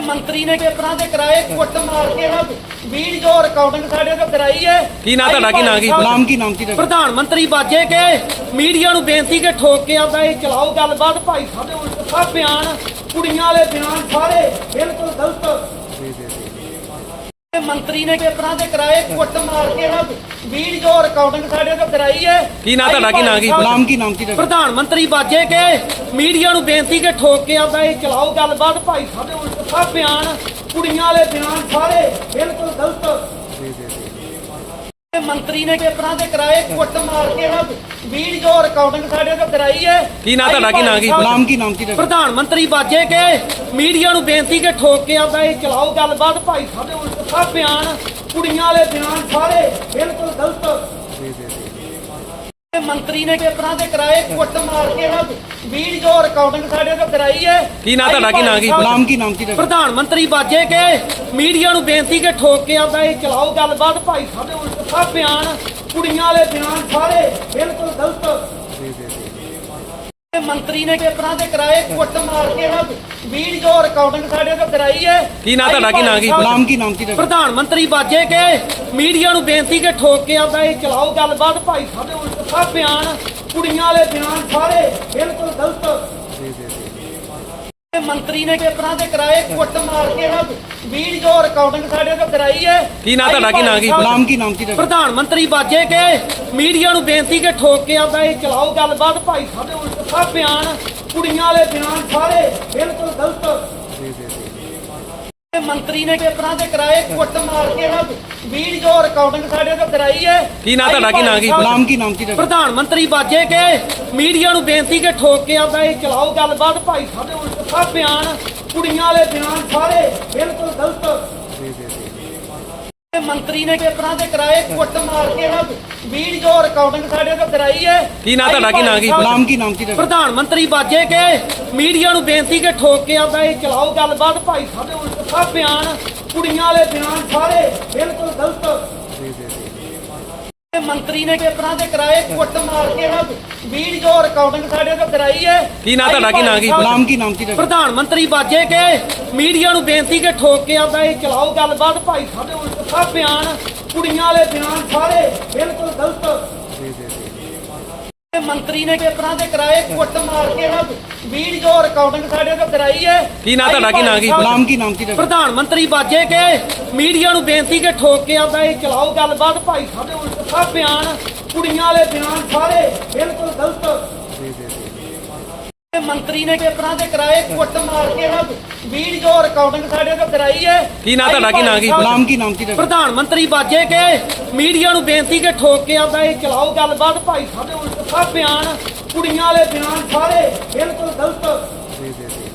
ਮੰਤਰੀ ਨੇ ਪੇਪਰਾਂ ਤੇ ਕਰਾਏ ਕੁੱਟ ਮਾਰ ਕੇ ਨਾ ਵੀਡੀਓ ਰਿਕਾਰਡਿੰਗ ਸਾਡੇ ਤੋਂ ਕਰਾਈ ਹੈ ਕੀ ਨਾਂ ਤੁਹਾਡਾ, ਕੀ ਨਾਂ ਕੀ? ਨਾਮ ਕੀ ਨਾਮ ਕੀ ਤੁਹਾਡਾ? ਪ੍ਰਧਾਨ ਮੰਤਰੀ ਬਾਜੇ ਕੇ ਮੀਡੀਆ ਨੂੰ ਬੇਨਤੀ ਕਿ ਠੋਕ ਕੇ ਆਉਂਦਾ ਇਹ ਚਲਾਓ ਗੱਲਬਾਤ ਭਾਈ ਸਾਹਿਬ ਦੇ ਉਲਟ ਸਭ ਬਿਆਨ ਕੁੜੀਆਂ ਵਾਲੇ ਬਿਆਨ ਸਾਰੇ ਬਿਲਕੁਲ ਗਲਤ ਮੰਤਰੀ ਨੇ ਪੇਪਰਾਂ ਤੇ ਕਰਾਏ ਕੁੱਟ ਮਾਰ ਕੇ ਨਾ ਵੀਡੀਓ ਰਿਕਾਰਡਿੰਗ ਸਾਡੇ ਤੋਂ ਕਰਾਈ ਹੈ ਕੀ ਨਾਂ ਤੁਹਾਡਾ, ਕੀ ਨਾਂ ਕੀ? ਨਾਮ ਕੀ ਨਾਮ ਕੀ ਤੁਹਾਡਾ? ਪ੍ਰਧਾਨ ਮੰਤਰੀ ਬਾਜੇ ਕੇ ਮੀਡੀਆ ਨੂੰ ਬੇਨਤੀ ਕਿ ਠੋਕ ਕੇ ਆਉਂਦਾ ਇਹ ਚਲਾਓ ਗੱਲਬਾਤ ਭਾਈ ਸਾਹਿਬ ਦੇ ਉਲਟ ਸਭ ਬਿਆਨ ਕੁੜੀਆਂ ਵਾਲੇ ਬਿਆਨ ਸਾਰੇ ਬਿਲਕੁਲ ਗਲਤ ਮੰਤਰੀ ਨੇ ਪੇਪਰਾਂ ਤੇ ਕਰਾਏ ਕੁੱਟ ਮਾਰ ਕੇ ਨਾ ਵੀਡੀਓ ਰਿਕਾਰਡਿੰਗ ਸਾਡੇ ਤੋਂ ਕਰਾਈ ਹੈ ਕੀ ਨਾਂ ਤੁਹਾਡਾ, ਕੀ ਨਾਂ ਕੀ? ਨਾਮ ਕੀ ਨਾਮ ਕੀ ਤੁਹਾਡਾ? ਪ੍ਰਧਾਨ ਮੰਤਰੀ ਬਾਜੇ ਕੇ ਮੀਡੀਆ ਨੂੰ ਬੇਨਤੀ ਕਿ ਠੋਕ ਕੇ ਆਉਂਦਾ ਇਹ ਚਲਾਓ ਗੱਲਬਾਤ ਭਾਈ ਸਾਹਿਬ ਦੇ ਉਲਟ ਸਭ ਬਿਆਨ ਕੁੜੀਆਂ ਵਾਲੇ ਬਿਆਨ ਸਾਰੇ ਬਿਲਕੁਲ ਗਲਤ ਮੰਤਰੀ ਨੇ ਪੇਪਰਾਂ ਤੇ ਕਰਾਏ ਕੁੱਟ ਮਾਰ ਕੇ ਨਾ ਵੀਡੀਓ ਰਿਕਾਰਡਿੰਗ ਸਾਡੇ ਤੋਂ ਕਰਾਈ ਹੈ ਕੀ ਨਾਂ ਤੁਹਾਡਾ, ਕੀ ਨਾਂ ਕੀ? ਨਾਮ ਕੀ ਨਾਮ ਕੀ ਤੁਹਾਡਾ? ਪ੍ਰਧਾਨ ਮੰਤਰੀ ਬਾਜੇ ਕੇ ਮੀਡੀਆ ਨੂੰ ਬੇਨਤੀ ਕਿ ਠੋਕ ਕੇ ਆਉਂਦਾ ਇਹ ਚਲਾਓ ਗੱਲਬਾਤ ਭਾਈ ਸਾਹਿਬ ਦੇ ਉਲਟ ਸਭ ਬਿਆਨ ਕੁੜੀਆਂ ਵਾਲੇ ਬਿਆਨ ਸਾਰੇ ਬਿਲਕੁਲ ਗਲਤ ਮੰਤਰੀ ਨੇ ਪੇਪਰਾਂ ਤੇ ਕਰਾਏ ਕੁੱਟ ਮਾਰ ਕੇ ਨਾ ਵੀਡੀਓ ਰਿਕਾਰਡਿੰਗ ਸਾਡੇ ਤੋਂ ਕਰਾਈ ਹੈ ਕੀ ਨਾਂ ਤੁਹਾਡਾ, ਕੀ ਨਾਂ ਕੀ? ਨਾਮ ਕੀ ਨਾਮ ਕੀ ਤੁਹਾਡਾ? ਪ੍ਰਧਾਨ ਮੰਤਰੀ ਬਾਜੇ ਕੇ ਮੀਡੀਆ ਨੂੰ ਬੇਨਤੀ ਕਿ ਠੋਕ ਕੇ ਆਉਂਦਾ ਇਹ ਚਲਾਓ ਗੱਲਬਾਤ ਭਾਈ ਸਾਹਿਬ ਦੇ ਉਲਟ ਸਭ ਬਿਆਨ ਕੁੜੀਆਂ ਵਾਲੇ ਬਿਆਨ ਸਾਰੇ ਬਿਲਕੁਲ ਗਲਤ ਇਹ ਮੰਤਰੀ ਨੇ ਪੇਪਰਾਂ ਤੇ ਕਰਾਏ ਕੁੱਟ ਮਾਰ ਕੇ ਨਾ ਵੀਡੀਓ ਰਿਕਾਰਡਿੰਗ ਸਾਡੇ ਤੋਂ ਕਰਾਈ ਹੈ ਕੀ ਨਾਂ ਤੁਹਾਡਾ, ਕੀ ਨਾਂ ਕੀ? ਨਾਮ ਕੀ ਨਾਮ ਕੀ ਤੁਹਾਡਾ? ਪ੍ਰਧਾਨ ਮੰਤਰੀ ਬਾਜੇ ਕੇ ਮੀਡੀਆ ਨੂੰ ਬੇਨਤੀ ਕਿ ਠੋਕ ਕੇ ਆਉਂਦਾ ਇਹ ਚਲਾਓ ਗੱਲਬਾਤ ਭਾਈ ਸਾਹਿਬ ਦੇ ਉਲਟ ਸਭ ਬਿਆਨ ਕੁੜੀਆਂ ਵਾਲੇ ਬਿਆਨ ਸਾਰੇ ਬਿਲਕੁਲ ਮੰਤਰੀ ਨੇ ਪੇਪਰਾਂ ਤੇ ਕਰਾਏ ਕੁੱਟ ਮਾਰ ਕੇ ਨਾ ਵੀਡੀਓ ਰਿਕਾਰਡਿੰਗ ਸਾਡੇ ਤੋਂ ਕਰਾਈ ਹੈ ਕੀ ਨਾਂ ਤੁਹਾਡਾ, ਕੀ ਨਾਂ ਕੀ? ਨਾਮ ਕੀ ਨਾਮ ਕੀ ਤੁਹਾਡਾ? ਪ੍ਰਧਾਨ ਮੰਤਰੀ ਬਾਜੇ ਕੇ ਮੀਡੀਆ ਨੂੰ ਬੇਨਤੀ ਕਿ ਠੋਕ ਕੇ ਆਉਂਦਾ ਇਹ ਚਲਾਓ ਗੱਲਬਾਤ ਭਾਈ ਸਾਹਿਬ ਦੇ ਉਲਟ ਸਭ ਬਿਆਨ ਕੁੜੀਆਂ ਵਾਲੇ ਬਿਆਨ ਸਾਰੇ ਬਿਲਕੁਲ ਗਲਤ ਮੰਤਰੀ ਨੇ ਪੇਪਰਾਂ ਤੇ ਕਰਾਏ ਕੁੱਟ ਮਾਰ ਕੇ ਨਾ ਵੀਡੀਓ ਰਿਕਾਰਡਿੰਗ ਸਾਡੇ ਤੋਂ ਕਰਾਈ ਹੈ ਕੀ ਨਾਂ ਤੁਹਾਡਾ, ਕੀ ਨਾਂ ਕੀ? ਨਾਮ ਕੀ ਨਾਮ ਕੀ ਤੁਹਾਡਾ? ਪ੍ਰਧਾਨ ਮੰਤਰੀ ਬਾਜੇ ਕੇ ਮੀਡੀਆ ਨੂੰ ਬੇਨਤੀ ਕਿ ਠੋਕ ਕੇ ਆਉਂਦਾ ਇਹ ਚਲਾਓ ਗੱਲਬਾਤ ਭਾਈ ਸਾਹਿਬ ਦੇ ਉਲਟ ਸਭ ਬਿਆਨ ਕੁੜੀਆਂ ਵਾਲੇ ਬਿਆਨ ਸਾਰੇ ਬਿਲਕੁਲ ਗਲਤ ਮੰਤਰੀ ਨੇ ਪੇਪਰਾਂ ਤੇ ਕਰਾਏ ਕੁੱਟ ਮਾਰ ਕੇ ਨਾ ਵੀਡੀਓ ਰਿਕਾਰਡਿੰਗ ਸਾਡੇ ਤੋਂ ਕਰਾਈ ਹੈ ਕੀ ਨਾਂ ਤੁਹਾਡਾ, ਕੀ ਨਾਂ ਕੀ? ਨਾਮ ਕੀ ਨਾਮ ਕੀ ਤੁਹਾਡਾ? ਪ੍ਰਧਾਨ ਮੰਤਰੀ ਬਾਜੇ ਕੇ ਮੀਡੀਆ ਨੂੰ ਬੇਨਤੀ ਕਿ ਠੋਕ ਕੇ ਆਉਂਦਾ ਇਹ ਚਲਾਓ ਗੱਲਬਾਤ ਭਾਈ ਸਾਹਿਬ ਦੇ ਉਲਟ ਸਭ ਬਿਆਨ ਕੁੜੀਆਂ ਵਾਲੇ ਬਿਆਨ ਸਾਰੇ ਬਿਲਕੁਲ ਗਲਤ ਮੰਤਰੀ ਨੇ ਪੇਪਰਾਂ ਤੇ ਕਰਾਏ ਕੁੱਟ ਮਾਰ ਕੇ ਨਾ ਵੀਡੀਓ ਰਿਕਾਰਡਿੰਗ ਸਾਡੇ ਤੋਂ ਕਰਾਈ ਹੈ ਕੀ ਨਾਂ ਤੁਹਾਡਾ, ਕੀ ਨਾਂ ਕੀ? ਨਾਮ ਕੀ ਨਾਮ ਕੀ ਤੁਹਾਡਾ? ਪ੍ਰਧਾਨ ਮੰਤਰੀ ਬਾਜੇ ਕੇ ਮੀਡੀਆ ਨੂੰ ਬੇਨਤੀ ਕਿ ਠੋਕ ਕੇ ਆਉਂਦਾ ਇਹ ਚਲਾਓ ਗੱਲਬਾਤ ਭਾਈ ਸਾਹਿਬ ਦੇ ਉਲਟ ਸਭ ਬਿਆਨ ਕੁੜੀਆਂ ਵਾਲੇ ਬਿਆਨ ਸਾਰੇ ਬਿਲਕੁਲ ਗਲਤ ਮੰਤਰੀ ਨੇ ਪੇਪਰਾਂ ਤੇ ਕਰਾਏ ਕੁੱਟ ਮਾਰ ਕੇ ਨਾ ਵੀਡੀਓ ਰਿਕਾਰਡਿੰਗ ਸਾਡੇ ਤੋਂ ਕਰਾਈ ਹੈ ਕੀ ਨਾਂ ਤੁਹਾਡਾ, ਕੀ ਨਾਂ ਕੀ? ਨਾਮ ਕੀ ਨਾਮ ਕੀ ਤੁਹਾਡਾ? ਪ੍ਰਧਾਨ ਮੰਤਰੀ ਬਾਜੇ ਕੇ ਮੀਡੀਆ ਨੂੰ ਬੇਨਤੀ ਕਿ ਠੋਕ ਕੇ ਆਉਂਦਾ ਇਹ ਚਲਾਓ ਗੱਲਬਾਤ ਭਾਈ ਸਾਹਿਬ ਦੇ ਉਲਟ ਸਭ ਬਿਆਨ ਕੁੜੀਆਂ ਵਾਲੇ ਬਿਆਨ ਸਾਰੇ ਬਿਲਕੁਲ ਗਲਤ